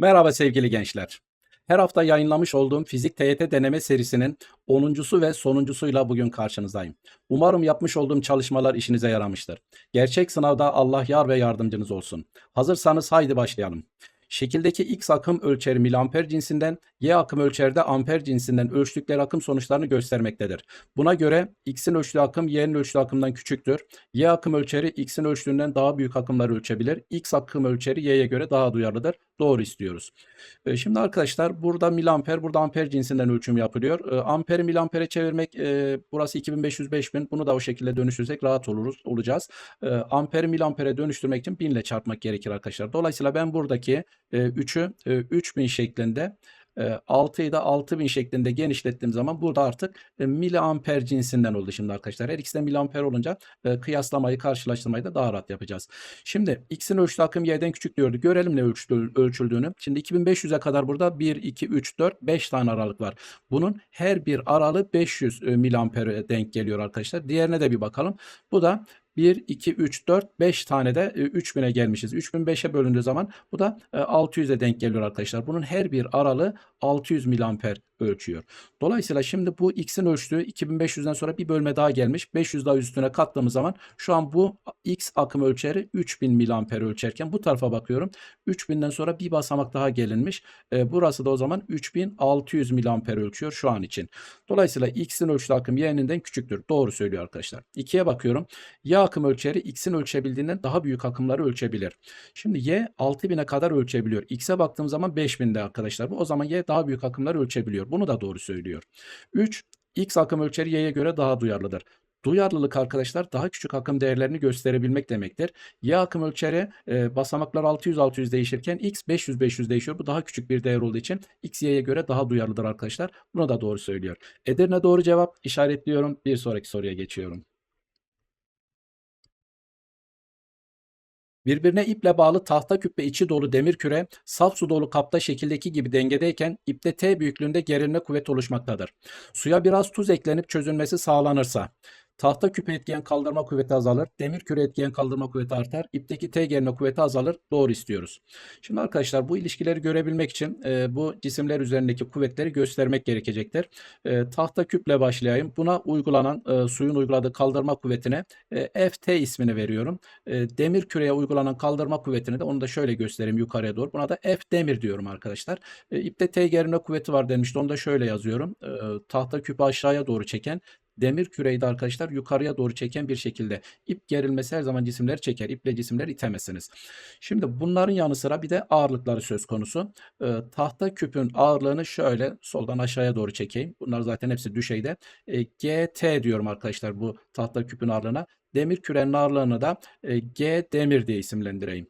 Merhaba sevgili gençler. Her hafta yayınlamış olduğum fizik TYT deneme serisinin 10.sü ve sonuncusuyla bugün karşınızdayım. Umarım yapmış olduğum çalışmalar işinize yaramıştır. Gerçek sınavda Allah yar ve yardımcınız olsun. Hazırsanız haydi başlayalım. Şekildeki X akım ölçeri miliamper cinsinden, Y akım ölçeri de amper cinsinden ölçtükleri akım sonuçlarını göstermektedir. Buna göre X'in ölçtüğü akım Y'nin ölçtüğü akımdan küçüktür. Y akım ölçeri X'in ölçtüğünden daha büyük akımları ölçebilir. X akım ölçeri Y'ye göre daha duyarlıdır. Doğru istiyoruz. E, Şimdi arkadaşlar burada miliamper, burada amper cinsinden ölçüm yapılıyor. E, Amperi miliampere çevirmek burası 2500 5000. Bunu da o şekilde dönüştürsek rahat oluruz, olacağız. E, Amperi miliampere dönüştürmek için 1000 ile çarpmak gerekir arkadaşlar. Dolayısıyla ben buradaki 3'ü e, 3000 şeklinde e, 6'yı da 6000 şeklinde genişlettiğim zaman burada artık e, miliamper cinsinden oldu şimdi arkadaşlar. Her ikisi de miliamper olunca e, kıyaslamayı, karşılaştırmayı da daha rahat yapacağız. Şimdi x'in ölçtüğü akım y'den küçük diyordu. Görelim ne ölçüldüğünü. Şimdi 2500'e kadar burada 1, 2, 3, 4, 5 tane aralık var. Bunun her bir aralığı 500 e, miliampere denk geliyor arkadaşlar. Diğerine de bir bakalım. Bu da 1, 2, 3, 4, 5 tane de e, 3000'e gelmişiz. 3000 5'e bölündüğü zaman bu da e, 600'e denk geliyor arkadaşlar. Bunun her bir aralığı 600 miliamper ölçüyor. Dolayısıyla şimdi bu x'in ölçtüğü 2500'den sonra bir bölme daha gelmiş. 500 daha üstüne katladığımız zaman şu an bu x akım ölçeri 3000 miliamper ölçerken bu tarafa bakıyorum. 3000'den sonra bir basamak daha gelinmiş. E, burası da o zaman 3600 miliamper ölçüyor şu an için. Dolayısıyla x'in ölçtüğü akım y'ninden küçüktür. Doğru söylüyor arkadaşlar. 2'ye bakıyorum. Y akım ölçeri x'in ölçebildiğinden daha büyük akımları ölçebilir. Şimdi y 6000'e kadar ölçebiliyor. X'e baktığım zaman 5000'de arkadaşlar bu. O zaman y daha büyük akımları ölçebiliyor. Bunu da doğru söylüyor. 3. X akım ölçeri y'ye göre daha duyarlıdır. Duyarlılık arkadaşlar daha küçük akım değerlerini gösterebilmek demektir. Y akım ölçeri e, basamaklar 600-600 değişirken X 500-500 değişiyor. Bu daha küçük bir değer olduğu için X Y'ye göre daha duyarlıdır arkadaşlar. Bunu da doğru söylüyor. Edirne doğru cevap işaretliyorum. Bir sonraki soruya geçiyorum. Birbirine iple bağlı tahta küp ve içi dolu demir küre saf su dolu kapta şekildeki gibi dengedeyken ipte T büyüklüğünde gerilme kuvvet oluşmaktadır. Suya biraz tuz eklenip çözülmesi sağlanırsa tahta küpe etkiyen kaldırma kuvveti azalır, demir küre etkiyen kaldırma kuvveti artar, ipteki T gerilme kuvveti azalır. Doğru istiyoruz. Şimdi arkadaşlar bu ilişkileri görebilmek için e, bu cisimler üzerindeki kuvvetleri göstermek gerekecektir. E, tahta küple başlayayım. Buna uygulanan e, suyun uyguladığı kaldırma kuvvetine e, FT ismini veriyorum. E, demir küreye uygulanan kaldırma kuvvetini de onu da şöyle göstereyim yukarıya doğru. Buna da F demir diyorum arkadaşlar. E, ipte T gerilme kuvveti var demişti. Onu da şöyle yazıyorum. E, tahta küpü aşağıya doğru çeken demir küreyi de arkadaşlar yukarıya doğru çeken bir şekilde. ip gerilmesi her zaman cisimleri çeker. İple cisimleri itemezsiniz. Şimdi bunların yanı sıra bir de ağırlıkları söz konusu. E, tahta küpün ağırlığını şöyle soldan aşağıya doğru çekeyim. Bunlar zaten hepsi düşeyde. E, GT diyorum arkadaşlar bu tahta küpün ağırlığına. Demir kürenin ağırlığını da e, G demir diye isimlendireyim.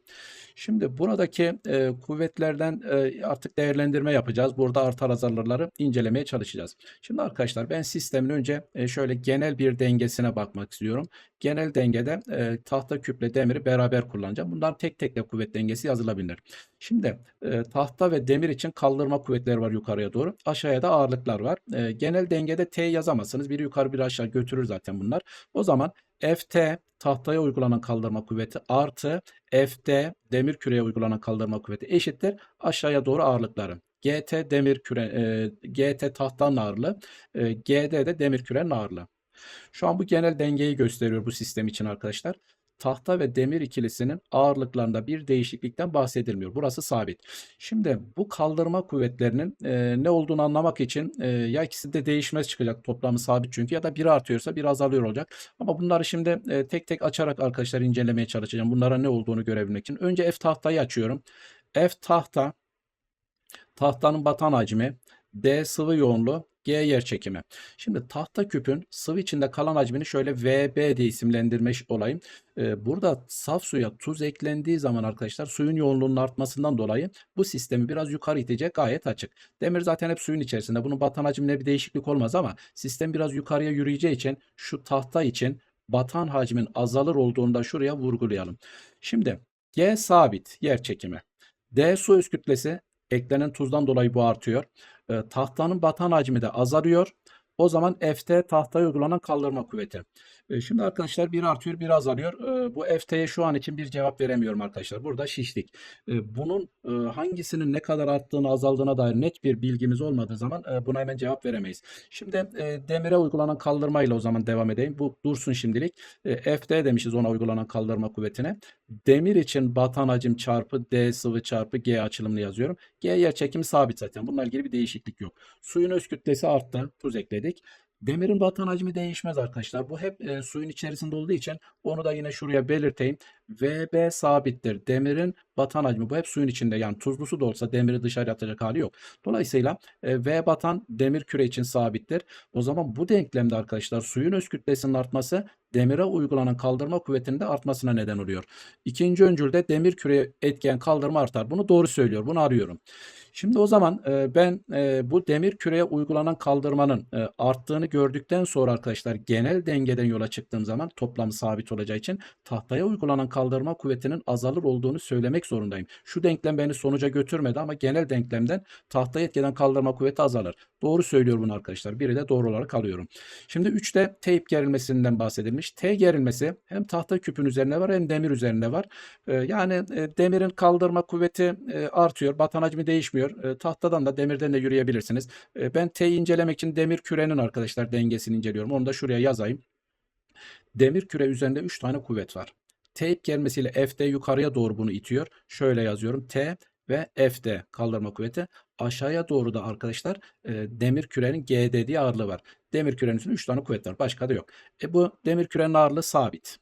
Şimdi buradaki e, kuvvetlerden e, artık değerlendirme yapacağız. Burada artar azalırları incelemeye çalışacağız. Şimdi arkadaşlar ben sistemin önce e, şöyle genel bir dengesine bakmak istiyorum. Genel dengede e, tahta küple demiri beraber kullanacağım. Bunlar tek tek de kuvvet dengesi yazılabilir. Şimdi e, tahta ve demir için kaldırma kuvvetleri var yukarıya doğru. Aşağıya da ağırlıklar var. E, genel dengede T yazamazsınız. Bir yukarı bir aşağı götürür zaten bunlar. O zaman FT tahtaya uygulanan kaldırma kuvveti artı FD demir küreye uygulanan kaldırma kuvveti eşittir aşağıya doğru ağırlıkları. GT demir küre e, GT tahtanın ağırlığı, e, GD de demir kürenin ağırlığı. Şu an bu genel dengeyi gösteriyor bu sistem için arkadaşlar. Tahta ve demir ikilisinin ağırlıklarında bir değişiklikten bahsedilmiyor. Burası sabit. Şimdi bu kaldırma kuvvetlerinin e, ne olduğunu anlamak için e, ya ikisi de değişmez çıkacak toplamı sabit çünkü ya da biri artıyorsa biri azalıyor olacak. Ama bunları şimdi e, tek tek açarak arkadaşlar incelemeye çalışacağım. Bunlara ne olduğunu görebilmek için. Önce F tahtayı açıyorum. F tahta tahtanın batan hacmi, D sıvı yoğunluğu, G yer çekimi. Şimdi tahta küpün sıvı içinde kalan hacmini şöyle VB diye isimlendirmiş olayım. Ee, burada saf suya tuz eklendiği zaman arkadaşlar suyun yoğunluğunun artmasından dolayı bu sistemi biraz yukarı itecek gayet açık. Demir zaten hep suyun içerisinde. Bunun batan hacmine bir değişiklik olmaz ama sistem biraz yukarıya yürüyeceği için şu tahta için batan hacmin azalır olduğunu da şuraya vurgulayalım. Şimdi G sabit yer çekimi. D su üst kütlesi eklenen tuzdan dolayı bu artıyor. E, tahtanın batan hacmi de azalıyor. O zaman F'te tahtaya uygulanan kaldırma kuvveti. E, Şimdi arkadaşlar bir artıyor bir azalıyor. E, Bu FT'ye şu an için bir cevap veremiyorum arkadaşlar. Burada şiştik. E, Bunun e, hangisinin ne kadar arttığını azaldığına dair net bir bilgimiz olmadığı zaman e, buna hemen cevap veremeyiz. Şimdi e, demire uygulanan kaldırmayla o zaman devam edeyim. Bu dursun şimdilik. E, FT demişiz ona uygulanan kaldırma kuvvetine. Demir için batan hacim çarpı D sıvı çarpı G açılımını yazıyorum. G yer çekimi sabit zaten. Bununla ilgili bir değişiklik yok. Suyun öz kütlesi arttı. Tuz ekledik. Demirin batan hacmi değişmez arkadaşlar. Bu hep e, suyun içerisinde olduğu için onu da yine şuraya belirteyim. VB sabittir. Demirin batan hacmi bu hep suyun içinde. Yani tuzlu su da olsa demiri dışarı atacak hali yok. Dolayısıyla e, V batan demir küre için sabittir. O zaman bu denklemde arkadaşlar suyun öz kütlesinin artması demire uygulanan kaldırma kuvvetinin de artmasına neden oluyor. İkinci öncülde demir küreye etken kaldırma artar. Bunu doğru söylüyor. Bunu arıyorum. Şimdi o zaman e, ben e, bu demir küreye uygulanan kaldırmanın e, arttığını gördükten sonra arkadaşlar genel dengeden yola çıktığım zaman toplamı sabit olacağı için tahtaya uygulanan kaldırma kuvvetinin azalır olduğunu söylemek zorundayım. Şu denklem beni sonuca götürmedi ama genel denklemden tahtaya etkeden kaldırma kuvveti azalır. Doğru söylüyor bunu arkadaşlar. Biri de doğru olarak alıyorum. Şimdi 3'te teyp gerilmesinden bahsedilmiş. T gerilmesi hem tahta küpün üzerinde var hem demir üzerinde var. E, yani e, demirin kaldırma kuvveti e, artıyor. Batan hacmi değişmiyor. E, tahtadan da demirden de yürüyebilirsiniz. Ben T'yi incelemek için demir kürenin arkadaşlar dengesini inceliyorum. Onu da şuraya yazayım. Demir küre üzerinde 3 tane kuvvet var. T gelmesiyle FD yukarıya doğru bunu itiyor. Şöyle yazıyorum. T ve FD kaldırma kuvveti. Aşağıya doğru da arkadaşlar e, demir kürenin GD diye ağırlığı var. Demir kürenin üstünde 3 tane kuvvet var. Başka da yok. E bu demir kürenin ağırlığı sabit.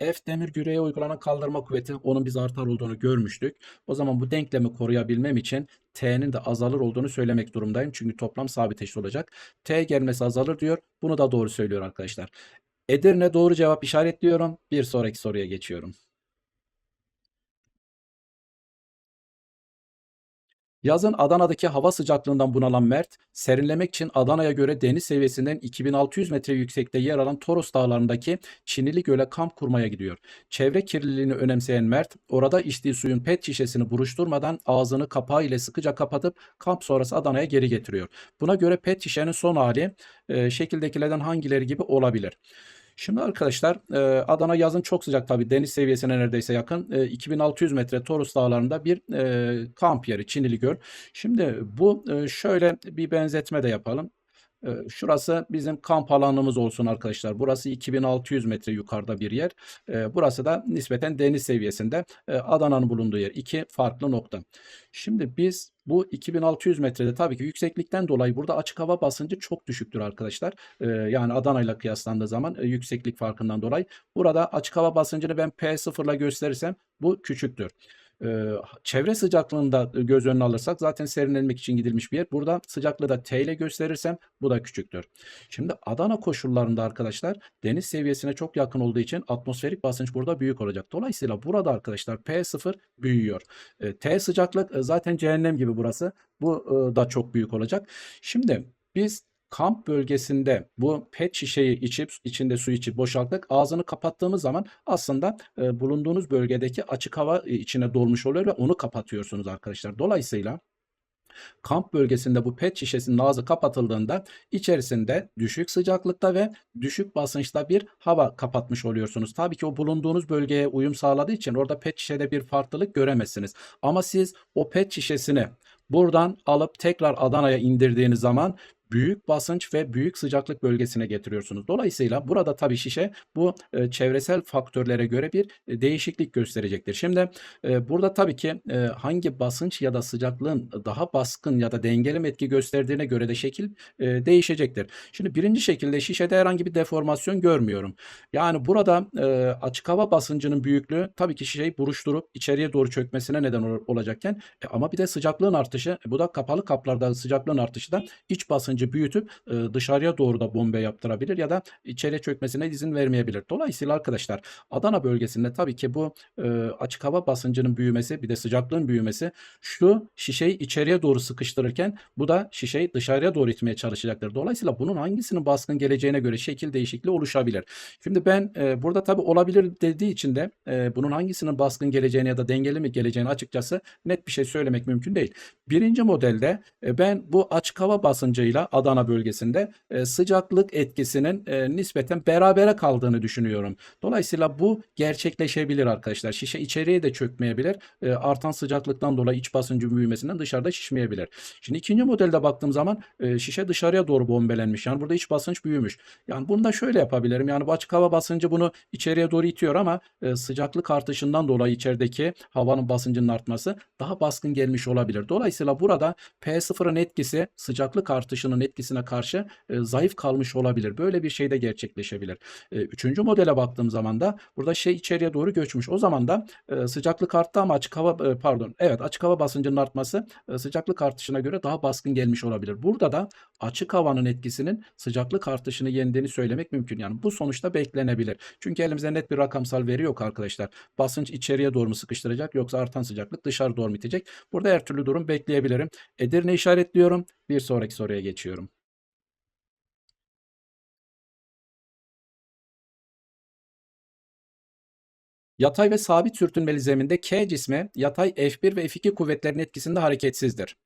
F demir küreye uygulanan kaldırma kuvveti onun biz artar olduğunu görmüştük. O zaman bu denklemi koruyabilmem için T'nin de azalır olduğunu söylemek durumdayım. Çünkü toplam sabit eşit olacak. T gelmesi azalır diyor. Bunu da doğru söylüyor arkadaşlar. Edirne doğru cevap işaretliyorum. Bir sonraki soruya geçiyorum. Yazın Adana'daki hava sıcaklığından bunalan Mert, serinlemek için Adana'ya göre deniz seviyesinden 2600 metre yüksekte yer alan Toros Dağları'ndaki Çinili Göl'e kamp kurmaya gidiyor. Çevre kirliliğini önemseyen Mert, orada içtiği suyun pet şişesini buruşturmadan ağzını kapağı ile sıkıca kapatıp kamp sonrası Adana'ya geri getiriyor. Buna göre pet şişenin son hali e, şekildekilerden hangileri gibi olabilir? Şimdi arkadaşlar e, Adana yazın çok sıcak tabii deniz seviyesine neredeyse yakın. E, 2600 metre Toros Dağları'nda bir e, kamp yeri Çinili Göl. Şimdi bu e, şöyle bir benzetme de yapalım. Şurası bizim kamp alanımız olsun arkadaşlar. Burası 2600 metre yukarıda bir yer. Burası da nispeten deniz seviyesinde Adana'nın bulunduğu yer. İki farklı nokta. Şimdi biz bu 2600 metrede tabii ki yükseklikten dolayı burada açık hava basıncı çok düşüktür arkadaşlar. Yani Adana ile kıyaslandığı zaman yükseklik farkından dolayı. Burada açık hava basıncını ben P0 ile gösterirsem bu küçüktür. Çevre sıcaklığında göz önüne alırsak zaten serinlenmek için gidilmiş bir yer. Burada sıcaklığı da T ile gösterirsem bu da küçüktür. Şimdi Adana koşullarında arkadaşlar deniz seviyesine çok yakın olduğu için atmosferik basınç burada büyük olacak. Dolayısıyla burada arkadaşlar P0 büyüyor. T sıcaklık zaten cehennem gibi burası. Bu da çok büyük olacak. Şimdi biz kamp bölgesinde bu pet şişeyi içip içinde su içip boşalttık. Ağzını kapattığımız zaman aslında e, bulunduğunuz bölgedeki açık hava e, içine dolmuş oluyor ve onu kapatıyorsunuz arkadaşlar. Dolayısıyla kamp bölgesinde bu pet şişesinin ağzı kapatıldığında içerisinde düşük sıcaklıkta ve düşük basınçta bir hava kapatmış oluyorsunuz. Tabii ki o bulunduğunuz bölgeye uyum sağladığı için orada pet şişede bir farklılık göremezsiniz. Ama siz o pet şişesini buradan alıp tekrar Adana'ya indirdiğiniz zaman büyük basınç ve büyük sıcaklık bölgesine getiriyorsunuz. Dolayısıyla burada tabii şişe bu e, çevresel faktörlere göre bir e, değişiklik gösterecektir. Şimdi e, burada tabii ki e, hangi basınç ya da sıcaklığın daha baskın ya da dengeli etki gösterdiğine göre de şekil e, değişecektir. Şimdi birinci şekilde şişede herhangi bir deformasyon görmüyorum. Yani burada e, açık hava basıncının büyüklüğü tabii ki şişeyi buruşturup içeriye doğru çökmesine neden ol- olacakken e, ama bir de sıcaklığın artışı e, bu da kapalı kaplarda sıcaklığın artışı da iç basıncı büyütüp e, dışarıya doğru da bombe yaptırabilir ya da içeriye çökmesine izin vermeyebilir. Dolayısıyla arkadaşlar Adana bölgesinde tabii ki bu e, açık hava basıncının büyümesi bir de sıcaklığın büyümesi şu şişeyi içeriye doğru sıkıştırırken bu da şişeyi dışarıya doğru itmeye çalışacaktır. Dolayısıyla bunun hangisinin baskın geleceğine göre şekil değişikliği oluşabilir. Şimdi ben e, burada tabii olabilir dediği için de e, bunun hangisinin baskın geleceğini ya da dengeli mi geleceğini açıkçası net bir şey söylemek mümkün değil. Birinci modelde e, ben bu açık hava basıncıyla Adana bölgesinde e, sıcaklık etkisinin e, nispeten berabere kaldığını düşünüyorum. Dolayısıyla bu gerçekleşebilir arkadaşlar. Şişe içeriye de çökmeyebilir. E, artan sıcaklıktan dolayı iç basıncın büyümesinden dışarıda şişmeyebilir. Şimdi ikinci modelde baktığım zaman e, şişe dışarıya doğru bombelenmiş. Yani burada iç basınç büyümüş. Yani bunu da şöyle yapabilirim. Yani bu açık hava basıncı bunu içeriye doğru itiyor ama e, sıcaklık artışından dolayı içerideki havanın basıncının artması daha baskın gelmiş olabilir. Dolayısıyla burada P0'ın etkisi sıcaklık artışının etkisine karşı e, zayıf kalmış olabilir. Böyle bir şey de gerçekleşebilir. E, üçüncü modele baktığım zaman da burada şey içeriye doğru göçmüş. O zaman da e, sıcaklık arttı ama açık hava e, pardon evet açık hava basıncının artması e, sıcaklık artışına göre daha baskın gelmiş olabilir. Burada da açık havanın etkisinin sıcaklık artışını yendiğini söylemek mümkün. Yani bu sonuçta beklenebilir. Çünkü elimizde net bir rakamsal veri yok arkadaşlar. Basınç içeriye doğru mu sıkıştıracak yoksa artan sıcaklık dışarı doğru mu itecek? Burada her türlü durum bekleyebilirim. Edirne işaretliyorum. Bir sonraki soruya geçiyorum. Yatay ve sabit sürtünmeli zeminde K cismi yatay F1 ve F2 kuvvetlerinin etkisinde hareketsizdir.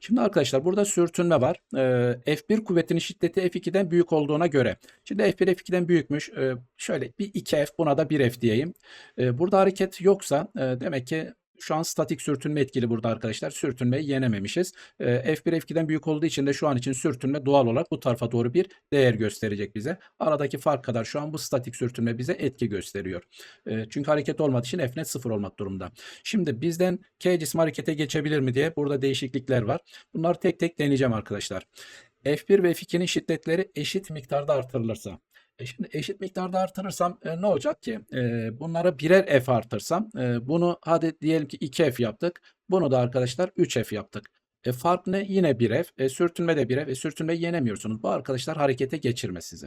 Şimdi arkadaşlar burada sürtünme var. Ee, F1 kuvvetinin şiddeti F2'den büyük olduğuna göre. Şimdi F1 F2'den büyükmüş. Ee, şöyle bir 2F buna da 1F diyeyim. Ee, burada hareket yoksa e, demek ki şu an statik sürtünme etkili burada arkadaşlar. Sürtünmeyi yenememişiz. E, F1 F2'den büyük olduğu için de şu an için sürtünme doğal olarak bu tarafa doğru bir değer gösterecek bize. Aradaki fark kadar şu an bu statik sürtünme bize etki gösteriyor. E, çünkü hareket olmadığı için F net sıfır olmak durumda. Şimdi bizden K cismi harekete geçebilir mi diye burada değişiklikler var. Bunları tek tek deneyeceğim arkadaşlar. F1 ve F2'nin şiddetleri eşit miktarda artırılırsa. E şimdi eşit miktarda artırırsam e, ne olacak ki? E, bunlara birer f artırsam e, bunu hadi diyelim ki 2f yaptık. Bunu da arkadaşlar 3f yaptık. E, fark ne? Yine 1f. E, sürtünme de 1f. E, sürtünmeyi yenemiyorsunuz. Bu arkadaşlar harekete geçirmez sizi.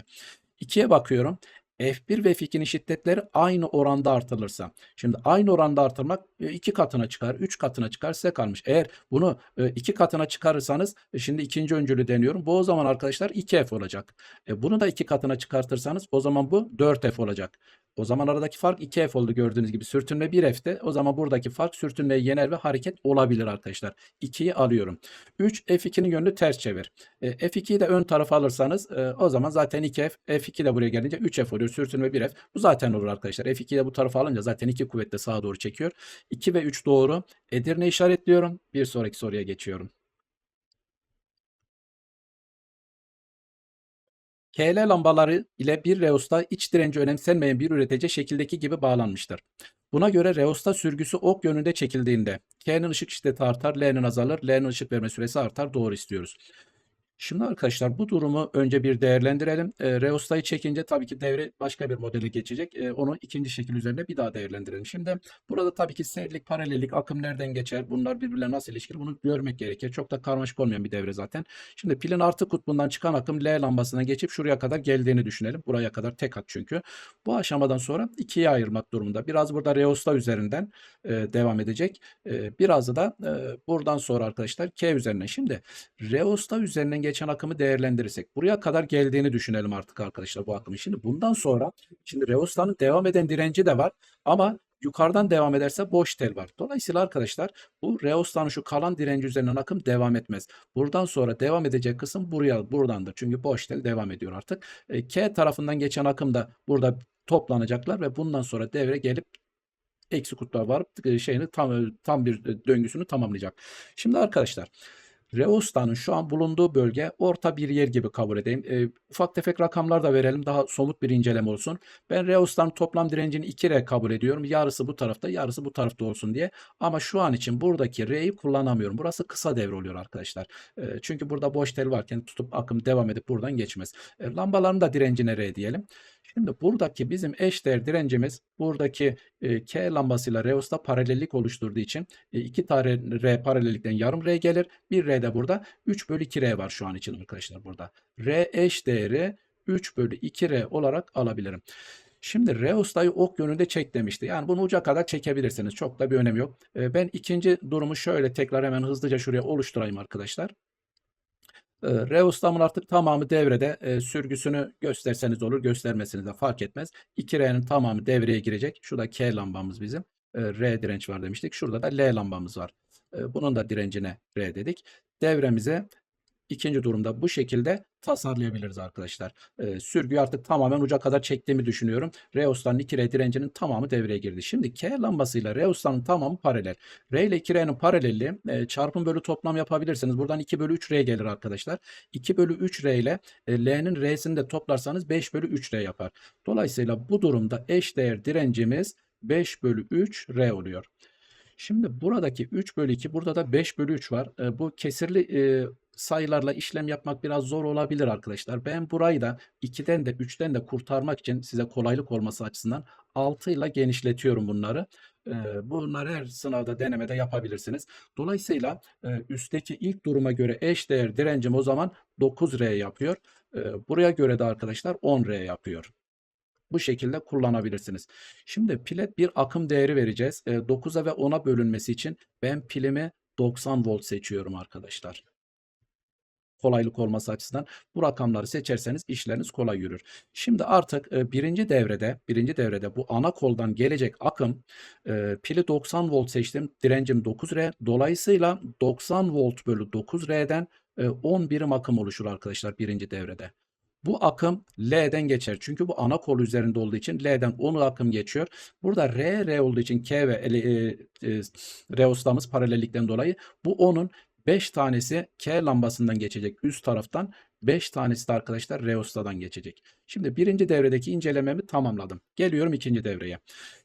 2'ye bakıyorum. F1 ve F2'nin şiddetleri aynı oranda artırılırsa. Şimdi aynı oranda artırmak e, iki katına çıkar, üç katına çıkar size kalmış. Eğer bunu e, iki katına çıkarırsanız e, şimdi ikinci öncülü deniyorum. Bu o zaman arkadaşlar 2F olacak. Bunu da iki katına çıkartırsanız o zaman bu 4F olacak. O zaman aradaki fark 2F oldu gördüğünüz gibi. Sürtünme 1F'te. O zaman buradaki fark sürtünmeyi yener ve hareket olabilir arkadaşlar. 2'yi alıyorum. 3 F2'nin yönünü ters çevir. E, F2'yi de ön tarafa alırsanız e, o zaman zaten 2F. F2 de buraya gelince 3F oluyor. Sürtünme 1F. Bu zaten olur arkadaşlar. F2'yi de bu tarafa alınca zaten 2 kuvvetle sağa doğru çekiyor. 2 ve 3 doğru. Edirne işaretliyorum. Bir sonraki soruya geçiyorum. KL lambaları ile bir reosta iç direnci önemsenmeyen bir üretici şekildeki gibi bağlanmıştır. Buna göre reosta sürgüsü ok yönünde çekildiğinde K'nin ışık şiddeti artar, L'nin azalır, L'nin ışık verme süresi artar. Doğru istiyoruz. Şimdi arkadaşlar bu durumu önce bir değerlendirelim. E, Reosta'yı çekince tabii ki devre başka bir modele geçecek. E, onu ikinci şekil üzerinde bir daha değerlendirelim. Şimdi burada tabii ki serilik, paralellik, akım nereden geçer? Bunlar birbirine nasıl ilişkili? Bunu görmek gerekir. Çok da karmaşık olmayan bir devre zaten. Şimdi pilin artı kutbundan çıkan akım L lambasına geçip şuraya kadar geldiğini düşünelim. Buraya kadar tek hat çünkü. Bu aşamadan sonra ikiye ayırmak durumunda. Biraz burada Reosta üzerinden e, devam edecek. E, biraz da e, buradan sonra arkadaşlar K üzerinden. Şimdi Reosta üzerinden geçen akımı değerlendirirsek buraya kadar geldiğini düşünelim artık arkadaşlar bu akımın. Şimdi bundan sonra şimdi Reosta'nın devam eden direnci de var ama yukarıdan devam ederse boş tel var. Dolayısıyla arkadaşlar bu Reosta'nın şu kalan direnci üzerinden akım devam etmez. Buradan sonra devam edecek kısım buraya buradandır. Çünkü boş tel devam ediyor artık. E, K tarafından geçen akım da burada toplanacaklar ve bundan sonra devre gelip eksi kutluğa varıp e, şeyini tam tam bir e, döngüsünü tamamlayacak. Şimdi arkadaşlar Reosta'nın şu an bulunduğu bölge orta bir yer gibi kabul edeyim. E, ufak tefek rakamlar da verelim daha somut bir inceleme olsun. Ben Reosta'nın toplam direncini 2R kabul ediyorum. Yarısı bu tarafta yarısı bu tarafta olsun diye. Ama şu an için buradaki R'yi kullanamıyorum. Burası kısa devre oluyor arkadaşlar. E, çünkü burada boş tel varken tutup akım devam edip buradan geçmez. E, lambaların da direncine R diyelim. Şimdi buradaki bizim eşdeğer direncimiz buradaki e, K lambasıyla Reos'ta paralellik oluşturduğu için e, iki tane R paralellikten yarım R gelir. Bir R de burada 3 bölü 2 R var şu an için arkadaşlar burada. R eş değeri 3 bölü 2 R olarak alabilirim. Şimdi Reosta'yı ok yönünde çek demişti. Yani bunu uca kadar çekebilirsiniz. Çok da bir önemi yok. E, ben ikinci durumu şöyle tekrar hemen hızlıca şuraya oluşturayım arkadaşlar. E, Reus'tamın artık tamamı devrede. E, sürgüsünü gösterseniz olur, göstermeseniz de fark etmez. 2R'nin tamamı devreye girecek. Şurada K lambamız bizim. E, R direnç var demiştik. Şurada da L lambamız var. E, bunun da direncine R dedik. Devremize ikinci durumda bu şekilde tasarlayabiliriz arkadaşlar. Ee, sürgüyü artık tamamen uca kadar çektiğimi düşünüyorum. Reos'tan 2R direncinin tamamı devreye girdi. Şimdi K lambasıyla Reos'tan tamamı paralel. R ile 2R'nin paralelliği e, çarpım bölü toplam yapabilirsiniz. Buradan 2 bölü 3R gelir arkadaşlar. 2 bölü 3R ile e, L'nin R'sini de toplarsanız 5 bölü 3R yapar. Dolayısıyla bu durumda eşdeğer direncimiz 5 bölü 3 R oluyor. Şimdi buradaki 3 bölü 2 burada da 5 bölü 3 var. E, bu kesirli e, sayılarla işlem yapmak biraz zor olabilir arkadaşlar. Ben burayı da 2'den de 3'ten de kurtarmak için size kolaylık olması açısından 6 ile genişletiyorum bunları. E, bunları her sınavda denemede yapabilirsiniz. Dolayısıyla e, üstteki ilk duruma göre eş değer direncim o zaman 9R yapıyor. E, buraya göre de arkadaşlar 10R yapıyor. Bu şekilde kullanabilirsiniz. Şimdi pile bir akım değeri vereceğiz. E, 9'a ve 10'a bölünmesi için ben pilimi 90 volt seçiyorum arkadaşlar. Kolaylık olması açısından bu rakamları seçerseniz işleriniz kolay yürür. Şimdi artık e, birinci devrede, birinci devrede bu ana koldan gelecek akım e, pili 90 volt seçtim. Direncim 9R. Dolayısıyla 90 volt bölü 9R'den e, 10 birim akım oluşur arkadaşlar birinci devrede. Bu akım L'den geçer. Çünkü bu ana kol üzerinde olduğu için L'den 10 akım geçiyor. Burada R, R olduğu için K ve e, e, Reos'tamız paralellikten dolayı bu 10'un 5 tanesi K lambasından geçecek üst taraftan. 5 tanesi de arkadaşlar Reosta'dan geçecek. Şimdi birinci devredeki incelememi tamamladım. Geliyorum ikinci devreye.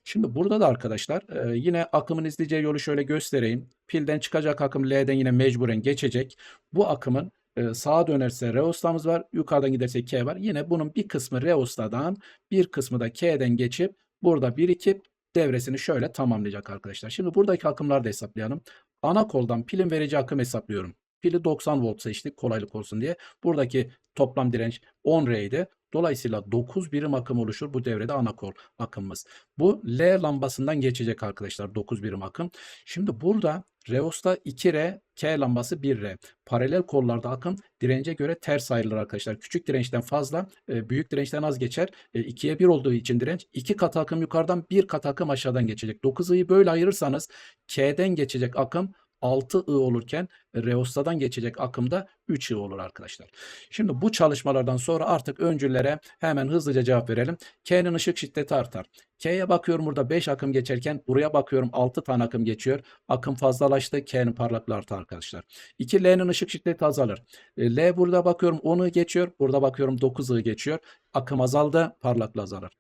Şimdi burada da arkadaşlar e, yine akımın izleyeceği yolu şöyle göstereyim. Pilden çıkacak akım L'den yine mecburen geçecek. Bu akımın e, sağa dönerse Reosta'mız var. Yukarıdan giderse K var. Yine bunun bir kısmı Reosta'dan bir kısmı da K'den geçip burada birikip devresini şöyle tamamlayacak arkadaşlar. Şimdi buradaki akımları da hesaplayalım. Ana koldan pilin vereceği akım hesaplıyorum. Pili 90 volt seçtik kolaylık olsun diye. Buradaki toplam direnç 10 R'ydi. Dolayısıyla 9 birim akım oluşur bu devrede ana kol akımımız. Bu L lambasından geçecek arkadaşlar 9 birim akım. Şimdi burada Reos'ta 2R, K lambası 1R. Paralel kollarda akım dirence göre ters ayrılır arkadaşlar. Küçük dirençten fazla, e, büyük dirençten az geçer. 2'ye 1 olduğu için direnç 2 kat akım yukarıdan 1 kat akım aşağıdan geçecek. 9'ı böyle ayırırsanız K'den geçecek akım 6 I olurken Reosta'dan geçecek akımda 3 I olur arkadaşlar. Şimdi bu çalışmalardan sonra artık öncüllere hemen hızlıca cevap verelim. K'nin ışık şiddeti artar. K'ye bakıyorum burada 5 akım geçerken buraya bakıyorum 6 tane akım geçiyor. Akım fazlalaştı. K'nin parlaklığı artar arkadaşlar. 2 L'nin ışık şiddeti azalır. E, L burada bakıyorum 10 I geçiyor. Burada bakıyorum 9 I geçiyor. Akım azaldı. Parlaklığı azalır.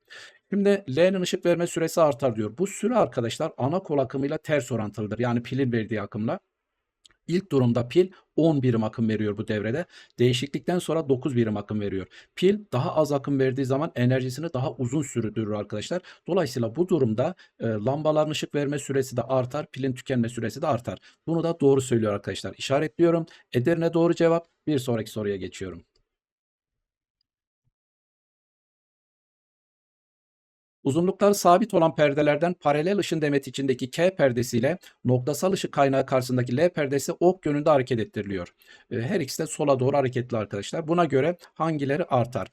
Şimdi L'nin ışık verme süresi artar diyor. Bu süre arkadaşlar ana kol akımıyla ters orantılıdır. Yani pilin verdiği akımla. İlk durumda pil 10 birim akım veriyor bu devrede. Değişiklikten sonra 9 birim akım veriyor. Pil daha az akım verdiği zaman enerjisini daha uzun sürdürür arkadaşlar. Dolayısıyla bu durumda e, lambaların ışık verme süresi de artar, pilin tükenme süresi de artar. Bunu da doğru söylüyor arkadaşlar. İşaretliyorum. Edirne doğru cevap. Bir sonraki soruya geçiyorum. Uzunlukları sabit olan perdelerden paralel ışın demet içindeki K perdesiyle noktasal ışık kaynağı karşısındaki L perdesi ok yönünde hareket ettiriliyor. Ee, her ikisi de sola doğru hareketli arkadaşlar. Buna göre hangileri artar?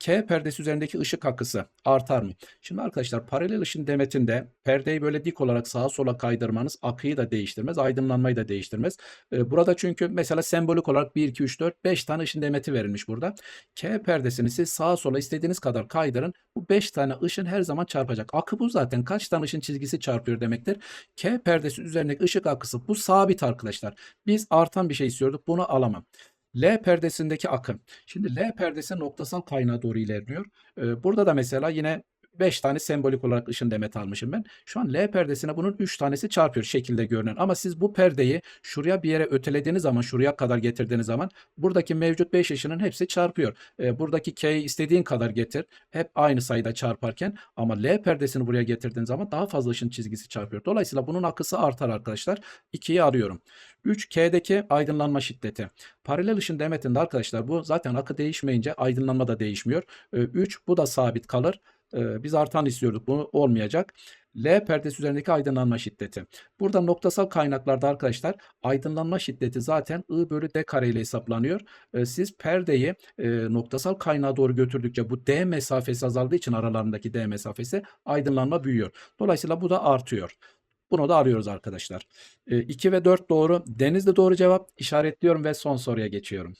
K perdesi üzerindeki ışık akısı artar mı? Şimdi arkadaşlar paralel ışın demetinde perdeyi böyle dik olarak sağa sola kaydırmanız akıyı da değiştirmez, aydınlanmayı da değiştirmez. Ee, burada çünkü mesela sembolik olarak 1, 2, 3, 4, 5 tane ışın demeti verilmiş burada. K perdesini siz sağa sola istediğiniz kadar kaydırın. Bu 5 tane ışın her zaman çarpacak. Akı bu zaten. Kaç tane ışın çizgisi çarpıyor demektir. K perdesi üzerindeki ışık akısı bu sabit arkadaşlar. Biz artan bir şey istiyorduk. Bunu alamam. L perdesindeki akım. Şimdi L perdesi noktasal kaynağa doğru ilerliyor. Ee, burada da mesela yine 5 tane sembolik olarak ışın demet almışım ben. Şu an L perdesine bunun 3 tanesi çarpıyor şekilde görünen. Ama siz bu perdeyi şuraya bir yere ötelediğiniz zaman, şuraya kadar getirdiğiniz zaman buradaki mevcut 5 ışının hepsi çarpıyor. E, buradaki K'yi istediğin kadar getir. Hep aynı sayıda çarparken ama L perdesini buraya getirdiğin zaman daha fazla ışın çizgisi çarpıyor. Dolayısıyla bunun akısı artar arkadaşlar. 2'yi arıyorum. 3 K'deki aydınlanma şiddeti. Paralel ışın demetinde arkadaşlar bu zaten akı değişmeyince aydınlanma da değişmiyor. 3 bu da sabit kalır. Ee, biz artan istiyorduk. Bu olmayacak. L perdesi üzerindeki aydınlanma şiddeti. Burada noktasal kaynaklarda arkadaşlar aydınlanma şiddeti zaten I bölü D kare ile hesaplanıyor. Ee, siz perdeyi e, noktasal kaynağa doğru götürdükçe bu D mesafesi azaldığı için aralarındaki D mesafesi aydınlanma büyüyor. Dolayısıyla bu da artıyor. Bunu da arıyoruz arkadaşlar. Ee, 2 ve 4 doğru. Deniz de doğru cevap. İşaretliyorum ve son soruya geçiyorum.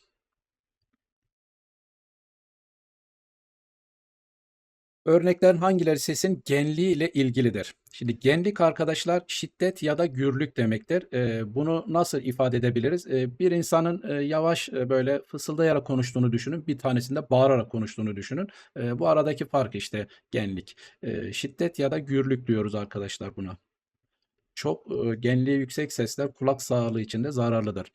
Örneklerin hangileri sesin genliği ile ilgilidir? Şimdi genlik arkadaşlar şiddet ya da gürlük demektir. Ee, bunu nasıl ifade edebiliriz? Ee, bir insanın e, yavaş e, böyle fısıldayarak konuştuğunu düşünün. Bir tanesinde bağırarak konuştuğunu düşünün. Bu aradaki fark işte genlik. Şiddet ya da gürlük diyoruz arkadaşlar buna. Çok genliği yüksek sesler kulak sağlığı için de zararlıdır.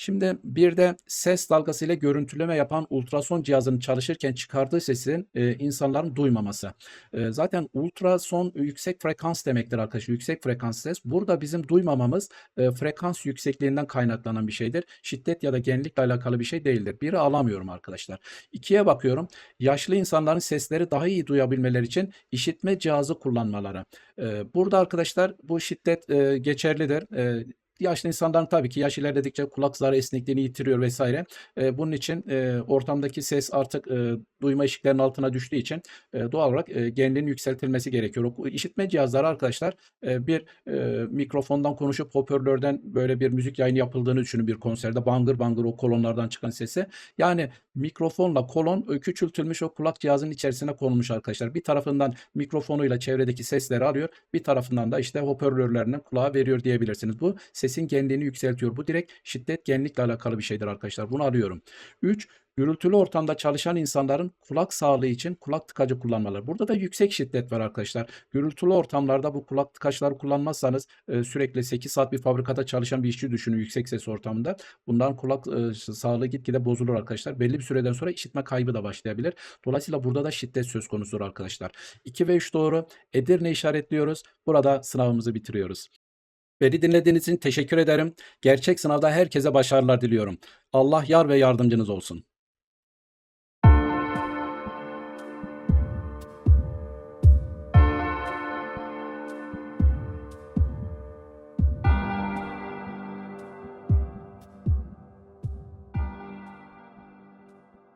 Şimdi bir de ses dalgası ile görüntüleme yapan ultrason cihazının çalışırken çıkardığı sesin e, insanların duymaması. E, zaten ultrason yüksek frekans demektir arkadaşlar. Yüksek frekans ses. Burada bizim duymamamız e, frekans yüksekliğinden kaynaklanan bir şeydir. Şiddet ya da genlikle alakalı bir şey değildir. Biri alamıyorum arkadaşlar. İkiye bakıyorum. Yaşlı insanların sesleri daha iyi duyabilmeleri için işitme cihazı kullanmaları. E, burada arkadaşlar bu şiddet e, geçerlidir. E, Yaşlı insanların tabii ki yaş ilerledikçe kulak zarı esnekliğini yitiriyor vesaire. Eee, bunun için eee, ortamdaki ses artık eee, duyma eşiklerinin altına düştüğü için eee, doğal olarak eee, genliğin yükseltilmesi gerekiyor. O işitme cihazları arkadaşlar eee, bir eee, mikrofondan konuşup hoparlörden böyle bir müzik yayını yapıldığını düşünün bir konserde bangır bangır o kolonlardan çıkan sesi. Yani mikrofonla kolon e, küçültülmüş o kulak cihazının içerisine konulmuş arkadaşlar. Bir tarafından mikrofonuyla çevredeki sesleri alıyor. Bir tarafından da işte hoparlörlerinden kulağa veriyor diyebilirsiniz. Bu sesin genliğini yükseltiyor. Bu direkt şiddet genlikle alakalı bir şeydir arkadaşlar. Bunu arıyorum. 3. Gürültülü ortamda çalışan insanların kulak sağlığı için kulak tıkacı kullanmaları. Burada da yüksek şiddet var arkadaşlar. Gürültülü ortamlarda bu kulak tıkaçları kullanmazsanız e, sürekli 8 saat bir fabrikada çalışan bir işçi düşünün yüksek ses ortamında. Bundan kulak e, sağlığı gitgide bozulur arkadaşlar. Belli bir süreden sonra işitme kaybı da başlayabilir. Dolayısıyla burada da şiddet söz konusudur arkadaşlar. 2 ve 3 doğru. Edirne işaretliyoruz. Burada sınavımızı bitiriyoruz. Beni dinlediğiniz için teşekkür ederim. Gerçek sınavda herkese başarılar diliyorum. Allah yar ve yardımcınız olsun.